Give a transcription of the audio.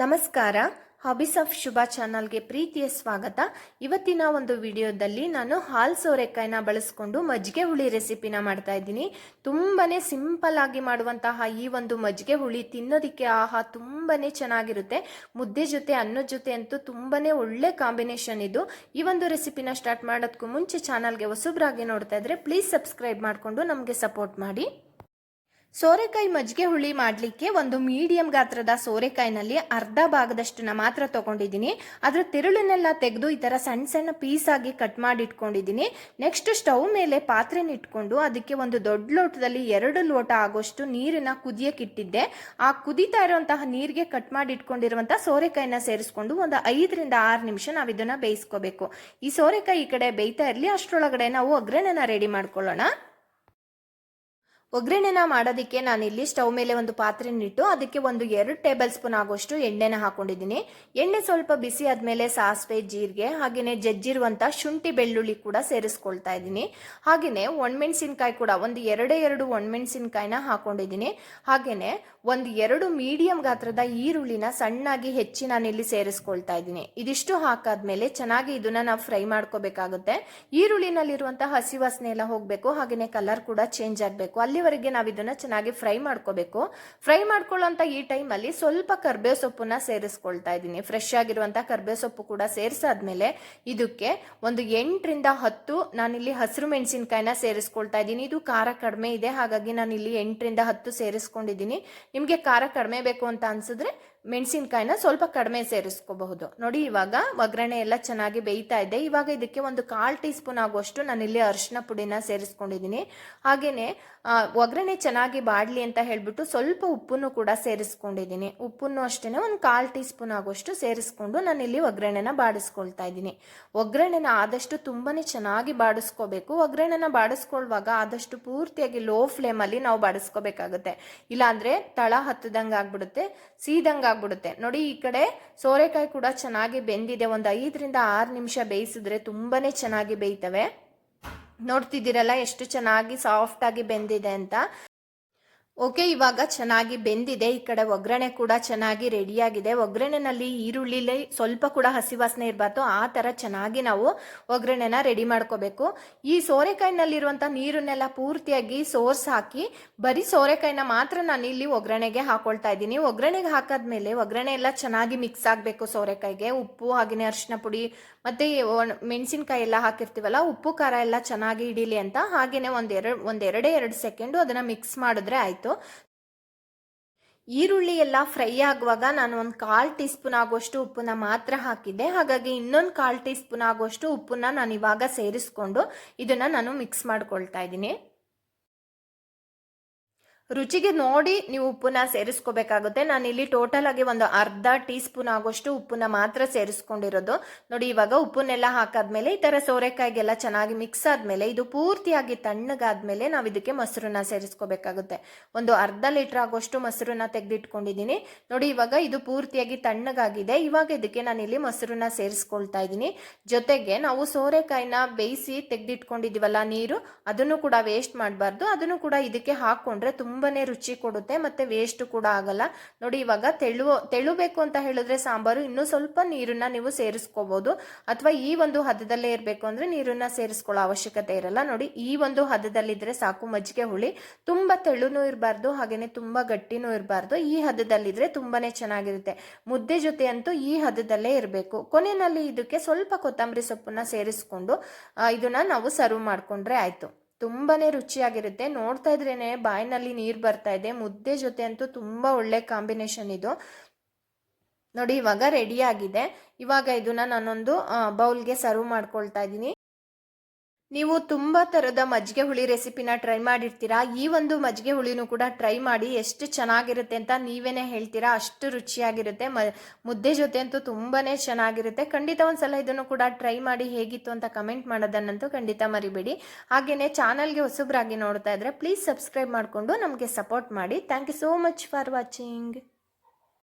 ನಮಸ್ಕಾರ. Hobbies of ಶುಭ ಚಾನಲ್ಗೆ ಪ್ರೀತಿಯ ಸ್ವಾಗತ. ಇವತ್ತಿನ ಒಂದು ವಿಡಿಯೋದಲ್ಲಿ ನಾನು ಹಾಲ್ ಸೋರೆಕಾಯಿನ ಬಳಸ್ಕೊಂಡು ಮಜ್ಜಿಗೆ ಹುಳಿ ರೆಸಿಪಿನ ಮಾಡ್ತಾ ಇದ್ದೀನಿ. ತುಂಬಾನೇ ಸಿಂಪಲ್ ಆಗಿ ಮಾಡುವಂತಹ ಈ ಒಂದು ಮಜ್ಜಿಗೆ ಹುಳಿ ತಿನ್ನೋದಕ್ಕೆ ಆಹಾ ತುಂಬಾ ಚೆನ್ನಾಗಿರುತ್ತೆ. ಮುದ್ದೆ ಜೊತೆ ಅನ್ನದ ಜೊತೆ ಅಂತೂ ತುಂಬಾನೇ ಒಳ್ಳೆ ಕಾಂಬಿನೇಷನ್ ಇದು. ಈ ಒಂದು ರೆಸಿಪಿನ ಸ್ಟಾರ್ಟ್ ಮಾಡೋದಕ್ಕೂ ಮುಂಚೆ ಚಾನಲ್ಗೆ ಹೊಸಬ್ರಾಗಿ ನೋಡ್ತಾ ಇದ್ರೆ ಪ್ಲೀಸ್ ಸಬ್ಸ್ಕ್ರೈಬ್ ಮಾಡಿಕೊಂಡು ನಮಗೆ ಸಪೋರ್ಟ್ ಮಾಡಿ. ಸೋರೆಕಾಯಿ ಮಜ್ಜಿಗೆ ಹುಳಿ ಮಾಡಲಿಕ್ಕೆ ಒಂದು ಮೀಡಿಯಂ ಗಾತ್ರದ ಸೋರೆಕಾಯಿನಲ್ಲಿ ಅರ್ಧ ಭಾಗದಷ್ಟನ್ನ ಮಾತ್ರ ತಗೊಂಡಿದ್ದೀನಿ. ಅದರ ತಿರುಳನ್ನೆಲ್ಲ ತೆಗೆದು ಈ ಥರ ಸಣ್ಣ ಸಣ್ಣ ಪೀಸ್ ಆಗಿ ಕಟ್ ಮಾಡಿ ಇಟ್ಕೊಂಡಿದ್ದೀನಿ ನೆಕ್ಸ್ಟ್ ಸ್ಟವ್ ಮೇಲೆ ಪಾತ್ರೆನ ಇಟ್ಕೊಂಡು ಅದಕ್ಕೆ ಒಂದು ದೊಡ್ಡ ಲೋಟದಲ್ಲಿ ಎರಡು ಲೋಟ ಆಗೋಷ್ಟು ನೀರನ್ನು ಕುದಿಯಕ್ಕೆ ಇಟ್ಟಿದ್ದೆ. ಆ ಕುದಿತಾ ಇರುವಂತಹ ನೀರಿಗೆ ಕಟ್ ಮಾಡಿ ಇಟ್ಕೊಂಡಿರುವಂತಹ ಸೋರೆಕಾಯಿನ ಸೇರಿಸ್ಕೊಂಡು ಒಂದು ಐದರಿಂದ ಆರು ನಿಮಿಷ ನಾವು ಇದನ್ನ ಬೇಯಿಸ್ಕೋಬೇಕು. ಈ ಸೋರೆಕಾಯಿ ಈ ಕಡೆ ಬೇಯ್ತಾ ಇರಲಿ, ಅಷ್ಟರೊಳಗಡೆ ನಾವು ಒಗ್ಗರಣೆನ ರೆಡಿ ಮಾಡ್ಕೊಳ್ಳೋಣ. ಒಗ್ಗರಣೆನ ಮಾಡೋದಕ್ಕೆ ನಾನಿಲ್ಲಿ ಸ್ಟವ್ ಮೇಲೆ ಒಂದು ಪಾತ್ರೆನಿಟ್ಟು ಅದಕ್ಕೆ ಒಂದು ಎರಡು ಟೇಬಲ್ ಸ್ಪೂನ್ ಆಗೋಷ್ಟು ಎಣ್ಣೆನ ಹಾಕೊಂಡಿದ್ದೀನಿ. ಎಣ್ಣೆ ಸ್ವಲ್ಪ ಬಿಸಿ ಆದಮೇಲೆ ಸಾಸಿವೆ, ಜೀರಿಗೆ ಹಾಗೆಯೇ ಜಜ್ಜಿರುವಂಥ ಶುಂಠಿ ಬೆಳ್ಳುಳ್ಳಿ ಕೂಡ ಸೇರಿಸ್ಕೊಳ್ತಾ ಇದ್ದೀನಿ. ಹಾಗೆಯೇ ಒಣಮೆಣಸಿನ್ಕಾಯಿ ಕೂಡ ಒಂದು ಎರಡೇ ಎರಡು ಒಣಮೆಣಸಿನ್ಕಾಯಿನ ಹಾಕೊಂಡಿದ್ದೀನಿ. ಹಾಗೆಯೇ ಒಂದು ಎರಡು ಮೀಡಿಯಂ ಗಾತ್ರದ ಈರುಳ್ಳಿನ ಸಣ್ಣಾಗಿ ಹೆಚ್ಚಿ ನಾನಿಲ್ಲಿ ಸೇರಿಸ್ಕೊಳ್ತಾ ಇದ್ದೀನಿ. ಇದಿಷ್ಟು ಹಾಕಾದ್ಮೇಲೆ ಚೆನ್ನಾಗಿ ಇದನ್ನ ನಾವು ಫ್ರೈ ಮಾಡ್ಕೋಬೇಕಾಗುತ್ತೆ. ಈರುಳ್ಳಿನಲ್ಲಿರುವಂತಹ ಹಸಿ ವಾಸನೆ ಎಲ್ಲ ಹೋಗಬೇಕು ಹಾಗೆಯೇ ಕಲರ್ ಕೂಡ ಚೇಂಜ್ ಆಗಬೇಕು. ಅಲ್ಲಿವರೆಗೆ ನಾವು ಇದನ್ನ ಚೆನ್ನಾಗಿ ಫ್ರೈ ಮಾಡ್ಕೋಬೇಕು. ಫ್ರೈ ಮಾಡ್ಕೊಳ್ಳೋಂತ ಈ ಟೈಮಲ್ಲಿ ಸ್ವಲ್ಪ ಕರ್ಬೇವು ಸೊಪ್ಪನ್ನ ಸೇರಿಸ್ಕೊಳ್ತಾ ಇದ್ದೀನಿ. ಫ್ರೆಶ್ ಆಗಿರುವಂತ ಕರ್ಬೇವು ಸೊಪ್ಪು ಕೂಡ ಸೇರಿಸಾದ್ಮೇಲೆ ಇದಕ್ಕೆ ಒಂದು ಎಂಟರಿಂದ ಹತ್ತು ನಾನಿಲ್ಲಿ ಹಸಿರು ಮೆಣಸಿನಕಾಯಿನ ಸೇರಿಸ್ಕೊಳ್ತಾ ಇದ್ದೀನಿ. ಇದು ಖಾರ ಕಡಿಮೆ ಇದೆ. ಹಾಗಾಗಿ ನಾನು ಇಲ್ಲಿ ಎಂಟರಿಂದ ಹತ್ತು ಸೇರಿಸ್ಕೊಂಡಿದ್ದೀನಿ. ನಿಮಗೆ ಖಾರ ಕಡಿಮೆ ಬೇಕು ಅಂತ ಅನ್ಸಿದ್ರೆ ಮೆಣಸಿನ್ಕಾಯಿನ ಸ್ವಲ್ಪ ಕಡಿಮೆ ಸೇರಿಸ್ಕೋಬಹುದು. ನೋಡಿ, ಇವಾಗ ಒಗ್ಗರಣೆ ಎಲ್ಲ ಚೆನ್ನಾಗಿ ಬೇಯ್ತಾ ಇದೆ. ಇವಾಗ ಇದಕ್ಕೆ ಒಂದು ಕಾಲ್ ಟೀ ಸ್ಪೂನ್ ಆಗುವಷ್ಟು ನಾನಿಲ್ಲಿ ಅರಿಶಿನ ಪುಡಿನ ಸೇರಿಸ್ಕೊಂಡಿದ್ದೀನಿ ಹಾಗೆಯೇ ಒಗ್ಗರಣೆ ಚೆನ್ನಾಗಿ ಬಾಡಲಿ ಅಂತ ಹೇಳಿಬಿಟ್ಟು ಸ್ವಲ್ಪ ಉಪ್ಪನ್ನು ಕೂಡ ಸೇರಿಸ್ಕೊಂಡಿದ್ದೀನಿ ಉಪ್ಪನ್ನು ಅಷ್ಟೇ ಒಂದು ಕಾಲು ಟೀ ಸ್ಪೂನ್ ಆಗುವಷ್ಟು ಸೇರಿಸ್ಕೊಂಡು ನಾನಿಲ್ಲಿ ಒಗ್ಗರಣೆನ ಬಾಡಿಸ್ಕೊಳ್ತಾ ಇದ್ದೀನಿ ಒಗ್ಗರಣೆನ ಆದಷ್ಟು ತುಂಬಾನೇ ಚೆನ್ನಾಗಿ ಬಾಡಿಸ್ಕೋಬೇಕು. ಒಗ್ಗರಣೆನ ಬಾಡಿಸ್ಕೊಳ್ಳುವಾಗ ಆದಷ್ಟು ಪೂರ್ತಿಯಾಗಿ ಲೋ ಫ್ಲೇಮಲ್ಲಿ ನಾವು ಬಾಡಿಸ್ಕೋಬೇಕಾಗುತ್ತೆ. ಇಲ್ಲಾಂದ್ರೆ ತಳ ಹತ್ತದಂಗೆ ಆಗ್ಬಿಡುತ್ತೆ ಸೀದಂಗೆ ಆಗ್ಬಿಡುತ್ತೆ. ನೋಡಿ, ಈ ಕಡೆ ಸೋರೆಕಾಯಿ ಕೂಡ ಚೆನ್ನಾಗಿ ಬೆಂದಿದೆ. ಒಂದು ಐದರಿಂದ ಆರು ನಿಮಿಷ ಬೇಯಿಸಿದ್ರೆ ತುಂಬಾನೇ ಚೆನ್ನಾಗಿ ಬೇಯ್ತವೆ. ನೋಡ್ತಿದ್ದೀರಲ್ಲ, ಎಷ್ಟು ಚೆನ್ನಾಗಿ ಸಾಫ್ಟ್ ಆಗಿ ಬೆಂದಿದೆ ಅಂತ. ಓಕೆ, ಇವಾಗ ಚೆನ್ನಾಗಿ ಬೆಂದಿದೆ, ಈ ಕಡೆ ಒಗ್ಗರಣೆ ಕೂಡ ಚೆನ್ನಾಗಿ ರೆಡಿಯಾಗಿದೆ. ಒಗ್ಗರಣೆನಲ್ಲಿ ಈರುಳ್ಳಿಲಿ ಸ್ವಲ್ಪ ಕೂಡ ಹಸಿ ವಾಸನೆ ಇರಬಾರ್ದು. ಆ ಥರ ಚೆನ್ನಾಗಿ ನಾವು ಒಗ್ಗರಣೆನ ರೆಡಿ ಮಾಡ್ಕೋಬೇಕು. ಈ ಸೋರೆಕಾಯಿನಲ್ಲಿರುವಂಥ ನೀರನ್ನೆಲ್ಲ ಪೂರ್ತಿಯಾಗಿ ಸೋರ್ಸ್ ಹಾಕಿ, ಬರೀ ಸೋರೆಕಾಯಿನ ಮಾತ್ರ ನಾನು ಇಲ್ಲಿ ಒಗ್ಗರಣೆಗೆ ಹಾಕೊಳ್ತಾ ಇದ್ದೀನಿ. ಒಗ್ಗರಣೆಗೆ ಹಾಕಾದ್ಮೇಲೆ ಒಗ್ಗರಣೆ ಎಲ್ಲ ಚೆನ್ನಾಗಿ ಮಿಕ್ಸ್ ಆಗಬೇಕು ಸೋರೆಕಾಯಿಗೆ. ಉಪ್ಪು ಹಾಗೆಯೇ ಅರಿಶಿನ ಪುಡಿ ಮತ್ತು ಮೆಣಸಿನ್ಕಾಯಿ ಎಲ್ಲ ಹಾಕಿರ್ತೀವಲ್ಲ, ಉಪ್ಪು, ಖಾರ ಎಲ್ಲ ಚೆನ್ನಾಗಿ ಹಿಡೀಲಿ ಅಂತ ಹಾಗೆಯೇ ಒಂದೆರಡು ಒಂದೆರಡೇ ಎರಡು ಸೆಕೆಂಡು ಅದನ್ನು ಮಿಕ್ಸ್ ಮಾಡಿದ್ರೆ ಆಯಿತು. ಈರುಳ್ಳಿ ಎಲ್ಲ ಫ್ರೈ ಆಗುವಾಗ ನಾನು ಒಂದು ಕಾಲು ಟೀ ಸ್ಪೂನ್ ಆಗುವಷ್ಟು ಉಪ್ಪನ್ನ ಮಾತ್ರ ಹಾಕಿದ್ದೆ. ಹಾಗಾಗಿ ಇನ್ನೊಂದು ಕಾಲು ಟೀ ಸ್ಪೂನ್ ಆಗುವಷ್ಟು ಉಪ್ಪನ್ನ ನಾನು ಇವಾಗ ಸೇರಿಸ್ಕೊಂಡು ಇದನ್ನು ನಾನು ಮಿಕ್ಸ್ ಮಾಡ್ಕೊಳ್ತಾ ಇದ್ದೀನಿ. ರುಚಿಗೆ ನೋಡಿ ನೀವು ಉಪ್ಪನ್ನ ಸೇರಿಸ್ಕೋಬೇಕಾಗುತ್ತೆ. ನಾನು ಇಲ್ಲಿ ಟೋಟಲ್ ಆಗಿ ಒಂದು ಅರ್ಧ ಟೀ ಸ್ಪೂನ್ ಆಗೋಷ್ಟು ಉಪ್ಪನ್ನ ಮಾತ್ರ ಸೇರಿಸ್ಕೊಂಡಿರೋದು. ನೋಡಿ, ಇವಾಗ ಉಪ್ಪನ್ನೆಲ್ಲ ಹಾಕಾದ್ಮೇಲೆ ಈ ತರ ಸೋರೆಕಾಯಿಗೆಲ್ಲ ಚೆನ್ನಾಗಿ ಮಿಕ್ಸ್ ಆದ್ಮೇಲೆ, ಇದು ಪೂರ್ತಿಯಾಗಿ ತಣ್ಣಗಾದ್ಮೇಲೆ ನಾವು ಇದಕ್ಕೆ ಮೊಸರನ್ನ ಸೇರಿಸ್ಕೋಬೇಕಾಗುತ್ತೆ. ಒಂದು ಅರ್ಧ ಲೀಟರ್ ಆಗೋಷ್ಟು ಮೊಸರನ್ನ ತೆಗೆದಿಟ್ಕೊಂಡಿದ್ದೀನಿ ನೋಡಿ, ಇವಾಗ ಇದು ಪೂರ್ತಿಯಾಗಿ ತಣ್ಣಗಾಗಿದೆ. ಇವಾಗ ಇದಕ್ಕೆ ನಾನು ಇಲ್ಲಿ ಮೊಸರನ್ನ ಸೇರಿಸ್ಕೊಳ್ತಾ ಇದ್ದೀನಿ ಜೊತೆಗೆ ನಾವು ಸೋರೆಕಾಯಿನ ಬೇಯಿಸಿ ತೆಗೆದಿಟ್ಕೊಂಡಿದ್ದೀವಲ್ಲ ನೀರು, ಅದನ್ನು ಕೂಡ ವೇಸ್ಟ್ ಮಾಡಬಾರ್ದು. ಅದನ್ನು ಕೂಡ ಇದಕ್ಕೆ ಹಾಕೊಂಡ್ರೆ ತುಂಬಾನೇ ರುಚಿ ಕೊಡುತ್ತೆ, ಮತ್ತೆ ವೇಸ್ಟ್ ಕೂಡ ಆಗಲ್ಲ. ನೋಡಿ, ಇವಾಗ ತೆಳು ತೆಳುಬೇಕು ಅಂತ ಹೇಳಿದ್ರೆ ಸಾಂಬಾರು, ಇನ್ನೂ ಸ್ವಲ್ಪ ನೀರನ್ನ ನೀವು ಸೇರಿಸ್ಕೋಬಹುದು ಅಥವಾ ಈ ಒಂದು ಹದದಲ್ಲೇ ಇರಬೇಕು ಅಂದ್ರೆ ನೀರನ್ನ ಸೇರಿಸ್ಕೊಳ್ಳೋ ಅವಶ್ಯಕತೆ ಇರಲ್ಲ. ನೋಡಿ, ಈ ಒಂದು ಹದದಲ್ಲಿದ್ದರೆ ಸಾಕು ಮಜ್ಜಿಗೆ ಹುಳಿ. ತುಂಬಾ ತೆಳುನೂ ಇರಬಾರ್ದು ಹಾಗೆಯೇ ತುಂಬಾ ಗಟ್ಟಿನೂ ಇರಬಾರ್ದು. ಈ ಹದದಲ್ಲಿದ್ದರೆ ತುಂಬಾನೇ ಚೆನ್ನಾಗಿರುತ್ತೆ. ಮುದ್ದೆ ಜೊತೆ ಅಂತೂ ಈ ಹದದಲ್ಲೇ ಇರಬೇಕು. ಕೊನೆಯಲ್ಲಿ ಇದಕ್ಕೆ ಸ್ವಲ್ಪ ಕೊತ್ತಂಬರಿ ಸೊಪ್ಪನ್ನ ಸೇರಿಸ್ಕೊಂಡು ಇದನ್ನ ನಾವು ಸರ್ವ್ ಮಾಡ್ಕೊಂಡ್ರೆ ಆಯ್ತು. ತುಂಬಾನೇ ರುಚಿಯಾಗಿರುತ್ತೆ. ನೋಡ್ತಾ ಇದ್ರೇನೆ ಬಾಯಿನಲ್ಲಿ ನೀರು ಬರ್ತಾ ಇದೆ. ಮುದ್ದೆ ಜೊತೆ ಅಂತೂ ತುಂಬಾ ಒಳ್ಳೆ ಕಾಂಬಿನೇಷನ್ ಇದು. ನೋಡಿ, ಇವಾಗ ರೆಡಿ ಆಗಿದೆ. ಇವಾಗ ಇದನ್ನ ನಾನೊಂದು ಬೌಲ್ಗೆ ಸರ್ವ್ ಮಾಡ್ಕೊಳ್ತಾ ಇದ್ದೀನಿ. ನೀವು ತುಂಬ ಥರದ ಮಜ್ಜಿಗೆ ಹುಳಿ ರೆಸಿಪಿನ ಟ್ರೈ ಮಾಡಿರ್ತೀರಾ? ಈ ಒಂದು ಮಜ್ಜಿಗೆ ಹುಳಿನೂ ಕೂಡ ಟ್ರೈ ಮಾಡಿ ಎಷ್ಟು ಚೆನ್ನಾಗಿರುತ್ತೆ ಅಂತ ನೀವೇನೇ ಹೇಳ್ತೀರಾ? ಅಷ್ಟು ರುಚಿಯಾಗಿರುತ್ತೆ. ಮುದ್ದೆ ಜೊತೆ ಅಂತೂ ತುಂಬಾ ಚೆನ್ನಾಗಿರುತ್ತೆ. ಖಂಡಿತ ಒಂದ್ಸಲ ಇದನ್ನು ಕೂಡ ಟ್ರೈ ಮಾಡಿ ಹೇಗಿತ್ತು ಅಂತ ಕಮೆಂಟ್ ಮಾಡೋದನ್ನಂತೂ ಖಂಡಿತ ಮರಿಬೇಡಿ. ಹಾಗೆಯೇ ಚಾನಲ್ಗೆ ಹೊಸಬ್ರಾಗಿ ನೋಡ್ತಾ ಇದ್ರೆ ಪ್ಲೀಸ್ ಸಬ್ಸ್ಕ್ರೈಬ್ ಮಾಡಿಕೊಂಡು ನಮಗೆ ಸಪೋರ್ಟ್ ಮಾಡಿ. Thank you so much for watching.